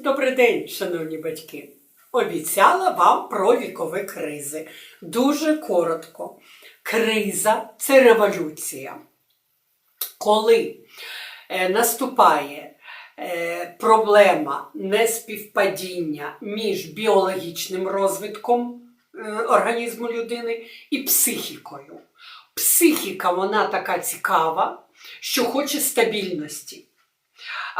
Добрий день, шановні батьки. Обіцяла вам про вікові кризи. Дуже коротко. Криза це революція. Коли е, наступає е, проблема неспівпадіння між біологічним розвитком е, організму людини і психікою. Психіка вона така цікава, що хоче стабільності.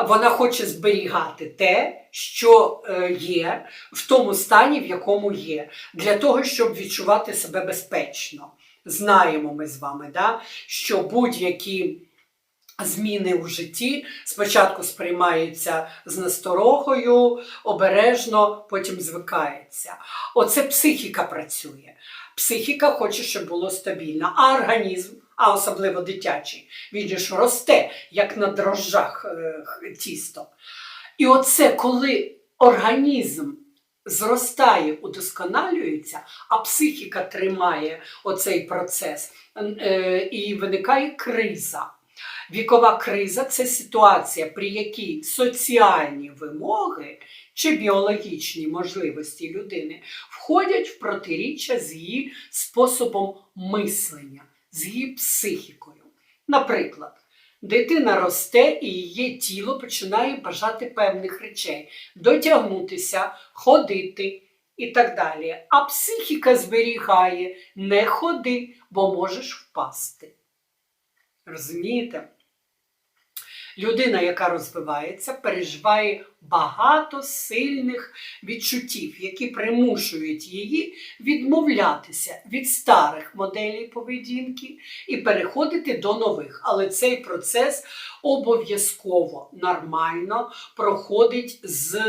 Вона хоче зберігати те, що е, є, в тому стані, в якому є, для того, щоб відчувати себе безпечно. Знаємо ми з вами, да, що будь-які зміни у житті спочатку сприймаються з насторогою, обережно, потім звикається. Оце психіка працює. Психіка хоче, щоб було стабільно, а організм, а особливо дитячий, він ж росте, як на дрожжах е, тісто. І оце, коли організм зростає, удосконалюється, а психіка тримає оцей процес, е, і виникає криза. Вікова криза це ситуація, при якій соціальні вимоги чи біологічні можливості людини входять в протиріччя з її способом мислення, з її психікою. Наприклад, дитина росте і її тіло починає бажати певних речей, дотягнутися, ходити і так далі. А психіка зберігає не ходи, бо можеш впасти. Розумієте? Людина, яка розвивається, переживає багато сильних відчуттів, які примушують її відмовлятися від старих моделей поведінки і переходити до нових. Але цей процес обов'язково нормально проходить з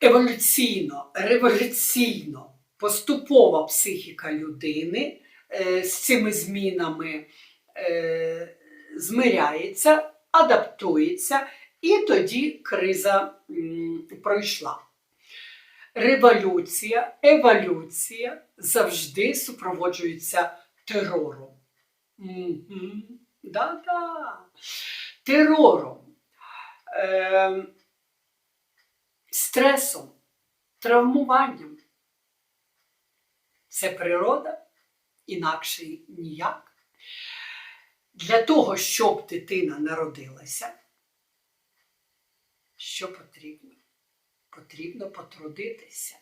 еволюційно, революційно, поступова психіка людини е, з цими змінами е, змиряється, адаптується, і тоді криза пройшла. Революція, еволюція завжди супроводжується терором. Да-да. Терором, ем, стресом, травмуванням. Це природа, інакше ніяк. Для того, щоб дитина народилася, що потрібно? Потрібно потрудитися.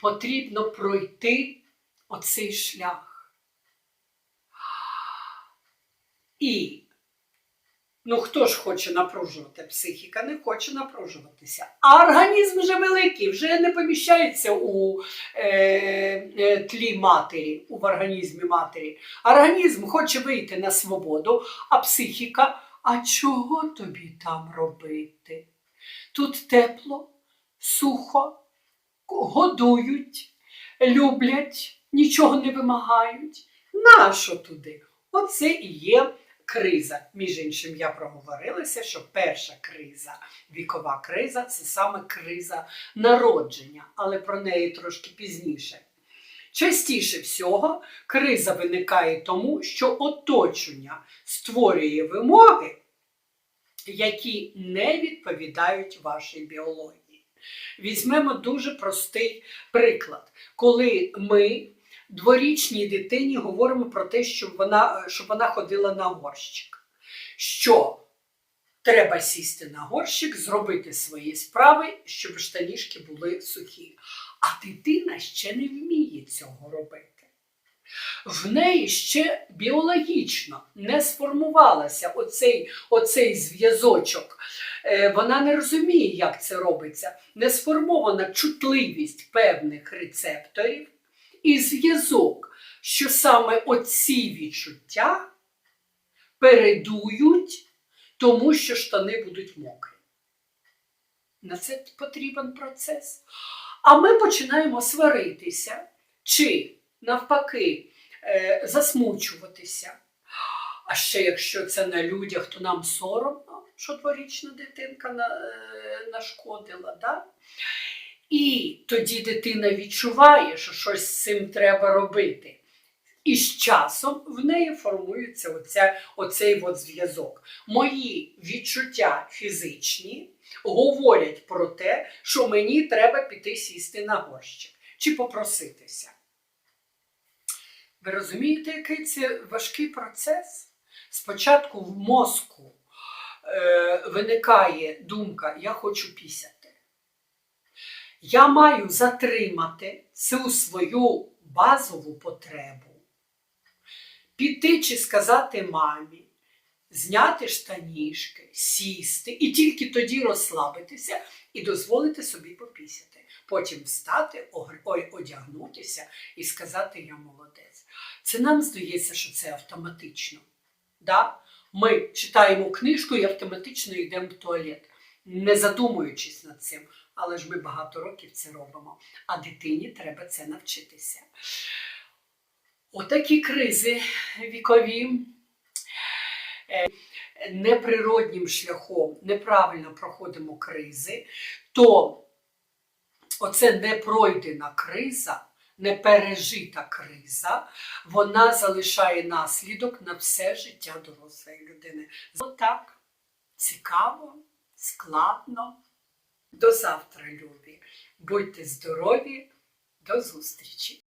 Потрібно пройти оцей шлях. І, ну хто ж хоче напружувати? Психіка не хоче напружуватися. А організм вже великий, вже не поміщається у е, е, тлі матері, в організмі матері. Організм хоче вийти на свободу, а психіка, а чого тобі там робити? Тут тепло, сухо, годують, люблять, нічого не вимагають. Нащо туди? Оце і є криза. Між іншим, я проговорилася, що перша криза, вікова криза це саме криза народження, але про неї трошки пізніше. Частіше всього криза виникає тому, що оточення створює вимоги, які не відповідають вашій біології. Візьмемо дуже простий приклад, коли ми дворічній дитині говоримо про те, щоб вона, щоб вона ходила на горщик. Що треба сісти на горщик, зробити свої справи, щоб штанішки були сухі. А дитина ще не вміє цього робити. В неї ще біологічно не сформувалася оцей, оцей зв'язочок. Е, Вона не розуміє, як це робиться. Не сформована чутливість певних рецепторів і зв'язок, що саме оці відчуття передують тому, що штани будуть мокрі. На це потрібен процес. А ми починаємо сваритися чи навпаки е, засмучуватися. А ще якщо це на людях, то нам соромно, що дворічна дитинка е, нашкодила. Да? І тоді дитина відчуває, що щось з цим треба робити. І з часом в неї формується оця, оцей от зв'язок. Мої відчуття фізичні говорять про те, що мені треба піти сісти на горщик чи попроситися. Ви розумієте, який це важкий процес? Спочатку в мозку е, виникає думка, я хочу пісяти. Я маю затримати цю свою базову потребу, піти чи сказати мамі, зняти штанішки, сісти і тільки тоді розслабитися і дозволити собі попісяти. Потім встати, одягнутися і сказати Я молодець. Це нам здається, що це автоматично. Да? Ми читаємо книжку і автоматично йдемо в туалет, не задумуючись над цим. Але ж ми багато років це робимо, а дитині треба це навчитися. Отакі кризи вікові е, неприроднім шляхом неправильно проходимо кризи, то оце непройдена криза, непережита криза, вона залишає наслідок на все життя дорослої людини. Отак цікаво, складно. До завтра, любі. Будьте здорові, до зустрічі!